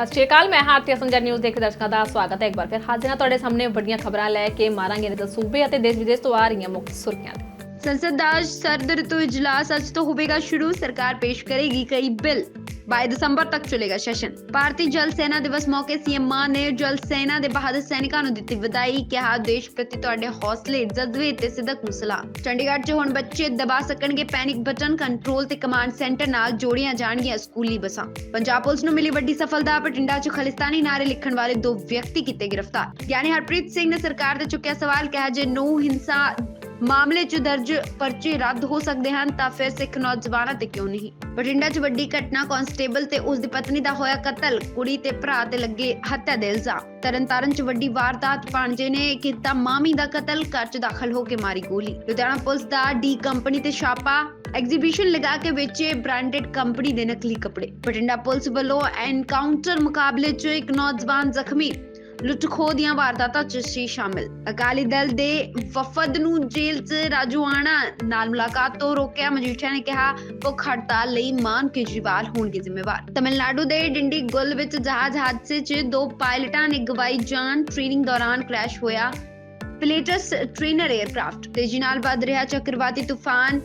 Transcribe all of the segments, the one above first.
ਸਤਿ ਸ਼੍ਰੀ ਅਕਾਲ, ਮੈਂ ਹਾਰਤੀ ਸੰਜਾ ਨਿਊਜ਼ ਦੇਖ ਦਰਸ਼ਕਾਂ ਦਾ ਸਵਾਗਤ ਹੈ। ਇੱਕ ਵਾਰ ਫਿਰ ਹਾਜ਼ਰ ਹਾਂ ਤੁਹਾਡੇ ਸਾਹਮਣੇ ਵੱਡੀਆਂ ਖਬਰਾਂ ਲੈ ਕੇ ਮਾਰਾਂਗੇ ਨੇ ਸੂਬੇ ਅਤੇ ਦੇਸ਼ ਵਿਦੇਸ਼ ਤੋਂ ਆ ਰਹੀਆਂ ਮੁੱਖ ਸੁਰਖੀਆਂ। ਸੰਸਦ ਦਾ ਸਰਦ ਰਿਤੂ ਇਜਲਾਸ ਅੱਜ ਤੋਂ ਹੋਵੇਗਾ ਸ਼ੁਰੂ। ਸਰਕਾਰ ਪੇਸ਼ ਕਰੇਗੀ ਕਈ ਬਿੱਲ। 22 ਦਸੰਬਰ ਤੱਕ ਚੱਲੇਗਾ ਸੈਸ਼ਨ। ਭਾਰਤੀ ਜਲ ਸੈਨਾ ਦਿਵਸ ਮੌਕੇ ਸੀਐਮ ਮਾਨ ਨੇ ਜਲ ਸੈਨਾ ਦੇ ਬਹਾਦਰ ਸੈਨਿਕਾਂ ਨੂੰ ਦਿੱਤੀ ਵਧਾਈ, ਕਿਹਾ ਦੇਸ਼ ਪ੍ਰਤੀ ਤੁਹਾਡੇ ਹੌਸਲੇ, ਜਜ਼ਬੇ ਤੇ ਸਿੱਧਕ ਨੂੰ ਸਲਾਮ। ਚੰਡੀਗੜ੍ਹ 'ਚ ਹੁਣ ਬੱਚੇ ਦਬਾ ਸਕਣਗੇ ਪੈਨਿਕ ਬਟਨ ਕੰਟਰੋਲ ਤੇ ਕਮਾਂਡ ਸੈਂਟਰ ਨਾਲ ਜੋੜੀਆਂ ਜਾਣਗੀਆਂ ਸਕੂਲੀ ਬੱਸਾਂ। ਪੰਜਾਬ ਪੁਲਿਸ ਨੂੰ ਮਿਲੀ ਵੱਡੀ ਸਫਲਤਾ, ਬਠਿੰਡਾ 'ਚ ਖਾਲਿਸਤਾਨੀ ਨਾਰੇ ਲਿਖਣ ਵਾਲੇ ਦੋ ਵਿਅਕਤੀ ਕੀਤੇ ਗ੍ਰਿਫਤਾਰ। ਗਿਆਨੀ ਹਰਪ੍ਰੀਤ ਸਿੰਘ ਨੇ ਸਰਕਾਰ ਤੇ ਚੁੱਕਿਆ ਸਵਾਲ, ਕਿਹਾ ਜੇ ਨੂੰ ਹਿੰਸਾ ਮਾਮਲੇ 'ਚ ਦਰਜ ਪਰਚੇ ਰੱਦ ਹੋ ਸਕਦੇ ਹਨ, ਤਾਂ ਫਿਰ ਸਿੱਖ ਨੌਜਵਾਨਾਂ ਤੇ ਕਿਉਂ ਨਹੀਂ? ਬਠਿੰਡਾ 'ਚ ਵੱਡੀ ਘਟਨਾ ਕਾਂਸਟੇਬਲ ਤੇ ਉਸ ਦੀ ਪਤਨੀ ਦਾ ਹੋਇਆ ਕਤਲ, ਕੁੜੀ ਤੇ ਭਰਾ ਤੇ ਲੱਗੇ ਹੱਤਿਆ ਦੇ ਇਲਜ਼ਾਮ। ਤਰਨਤਾਰਨ 'ਚ ਵੱਡੀ ਵਾਰਦਾਤ ਭਾਣਜੇ ਨੇ ਕੀਤਾ ਮਾਮੀ ਦਾ ਕਤਲ, ਘਰ 'ਚ ਦਾਖਲ ਹੋ ਕੇ ਮਾਰੀ ਗੋਲੀ। ਲੁਧਿਆਣਾ ਪੁਲਿਸ ਦਾ ਡੀ ਕੰਪਨੀ ਤੇ ਛਾਪਾ, ਐਗਜ਼ੀਬਿਸ਼ਨ ਲਗਾ ਕੇ ਵੇਚੇ ਬ੍ਰਾਂਡਡ ਕੰਪਨੀ ਦੇ ਨਕਲੀ ਕੱਪੜੇ। ਬਠਿੰਡਾ ਪੁਲਿਸ ਵੱਲੋਂ ਐਨਕਾਊਂਟਰ ਮੁਕਾਬਲੇ 'ਚ ਇੱਕ ਨੌਜਵਾਨ ਜ਼ਖਮੀ ਲੁੱਟਖੋ ਦੀਆਂ ਵਾਰਦਾਤਾਂ 'ਚ ਸੀ ਸ਼ਾਮਿਲ। ਅਕਾਲੀ ਦਲ ਦੇ ਵਫਦ ਨੂੰ ਜੇਲ੍ਹ 'ਚ ਰਾਜੂਆਣਾ ਨਾਲ ਮੁਲਾਕਾਤ ਤੋਂ ਰੋਕਿਆ, ਮਜੀਠੀਆ ਨੇ ਕਿਹਾ, ਭੁੱਖ ਹੜਤਾਲ ਲਈ ਮਾਨ ਕੇਜਰੀਵਾਲ ਹੋਣਗੇ ਜ਼ਿੰਮੇਵਾਰ। ਤਮਿਲਨਾਡੂ ਦੇ ਡਿੰਡੀ ਗੁੱਲ ਵਿੱਚ ਜਹਾਜ਼ ਹਾਦਸੇ 'ਚ ਦੋ ਪਾਇਲਟਾਂ ਨੇ ਗਵਾਈ ਜਾਨ। ਟ੍ਰੇਨਿੰਗ ਦੌਰਾਨ ਕ੍ਰੈਸ਼ ਹੋਇਆ। ਪਲੇਟਸ ਟ੍ਰੇਨਰ 에ਅਰਕ੍ਰਾਫਟ ਤੇਜ਼ੀ ਨਾਲ ਵੱਧ ਰਿਹਾ। ਚੱਕਰਵਾਤੀ ਤੂਫਾਨ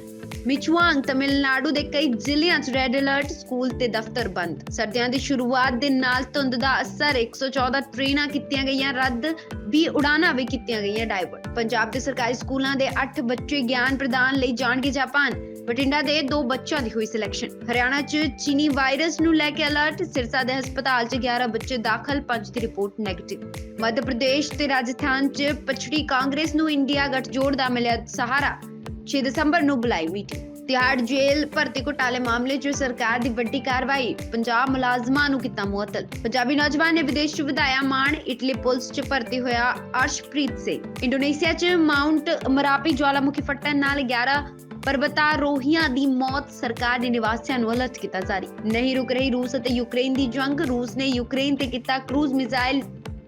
ਮਿਚਵਾਂਗ ਤਮਿਲਨਾਡੂ ਦੇ ਕਈ ਜ਼ਿਲ੍ਹਿਆਂ 'ਚ ਰੈੱਡ ਅਲਰਟ ਸਕੂਲ ਤੇ ਦਫ਼ਤਰ ਬੰਦ। ਸਰਦੀਆਂ ਦੀ ਸ਼ੁਰੂਆਤ ਦੇ ਨਾਲ ਧੁੰਦ ਦਾ ਅਸਰ 114 ਟ੍ਰੇਨਾਂ ਕੀਤੀਆਂ ਗਈਆਂ, ਰੱਦ 20 ਉਡਾਨਾਂ ਵੀ ਕੀਤੀਆਂ ਗਈਆਂ ਡਾਇਵਰਟ ਪੰਜਾਬ ਦੇ ਸਰਕਾਰੀ ਸਕੂਲਾਂ ਦੇ 8 ਬੱਚੇ ਗਿਆਨ ਪ੍ਰਦਾਨ ਲਈ ਜਾਣਗੇ ਜਾਪਾਨ। ਬਠਿੰਡਾ ਦੇ ਦੋ ਬੱਚਿਆਂ ਦੀ ਹੋਈ ਸਿਲੈਕਸ਼ਨ ਹਰਿਆਣਾ 'ਚ ਚੀਨੀ ਵਾਇਰਸ ਨੂੰ ਲੈ ਕੇ ਅਲਰਟ ਸਿਰਸਾ ਦੇ ਹਸਪਤਾਲ 'ਚ 11 ਬੱਚੇ ਦਾਖਲ 5 ਦੀ ਰਿਪੋਰਟ ਨੈਗੇਟਿਵ ਮੱਧ ਪ੍ਰਦੇਸ਼ ਤੇ ਰਾਜਸਥਾਨ 'ਚ ਪਛੜੀ ਕਾਂਗਰਸ ਨੂੰ ਇੰਡੀਆ ਗੱਠਜੋੜ ਦਾ ਮਿਲਿਆ ਸਹਾਰਾ। 6 ਦਸੰਬਰ ਨੂੰ ਬੁਲਾਈ ਮੀਟਿੰਗ ਤਿਹਾੜ ਜੇਲ੍ਹ ਭਰਤੀ ਘੁਟਾਲੇ ਮਾਮਲੇ 'ਚ ਸਰਕਾਰ ਦੀ ਵੱਡੀ ਕਾਰਵਾਈ, ਪੰਜਾਬ ਮੁਲਾਜ਼ਮਾਂ ਨੂੰ ਕੀਤਾ ਮੁਅੱਤਲ। ਪੰਜਾਬੀ ਨੌਜਵਾਨ ਨੇ ਵਿਦੇਸ਼ 'ਚ ਵਧਾਇਆ ਮਾਣ, ਇਟਲੀ ਪੁਲਿਸ 'ਚ ਭਰਤੀ ਹੋਇਆ ਅਰਸ਼ਪ੍ਰੀਤ ਸਿੰਘ। ਇੰਡੋਨੇਸ਼ੀਆ 'ਚ ਮਾਊਂਟ ਮਰਾਪੀ ਜਵਾਲਾਮੁਖੀ ਫਟਣ ਨਾਲ 11 ਪਰਬਤਾਰੋਹੀਆਂ ਦੀ ਮੌਤ ਸਰਕਾਰ ਨੇ ਨਿਵਾਸੀਆਂ ਨੂੰ ਅਲਰਟ ਕੀਤਾ ਜਾਰੀ। ਨਹੀਂ ਰੁਕ ਰਹੀ ਰੂਸ ਅਤੇ ਯੂਕਰੇਨ ਦੀ ਜੰਗ। ਰੂਸ ਨੇ ਯੂਕਰੇਨ ਤੇ ਕੀਤਾ ਕਰੂਜ਼ ਮਿਜ਼ਾਈਲ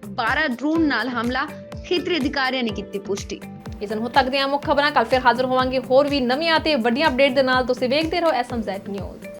12 ਡਰੋਨ ਨਾਲ ਹਮਲਾ। ਖੇਤਰੀ ਅਧਿਕਾਰੀਆਂ ਨੇ ਕੀਤੀ ਪੁਸ਼ਟੀ। ਇਸ ਨੂੰ ਤੱਕ ਦੀਆਂ ਮੁੱਖ ਖਬਰਾਂ ਕੱਲ ਫਿਰ ਹਾਜ਼ਰ ਹੋਵਾਂਗੇ। ਹੋਰ ਵੀ ਨਵੀਆਂ ਤੇ ਵੱਡੀਆਂ ਅਪਡੇਟ ਦੇ ਨਾਲ ਤੁਸੀਂ ਵੇਖਦੇ ਰਹੋ ਐਸਐਮਜ਼ੈਡ ਨਿਊਜ਼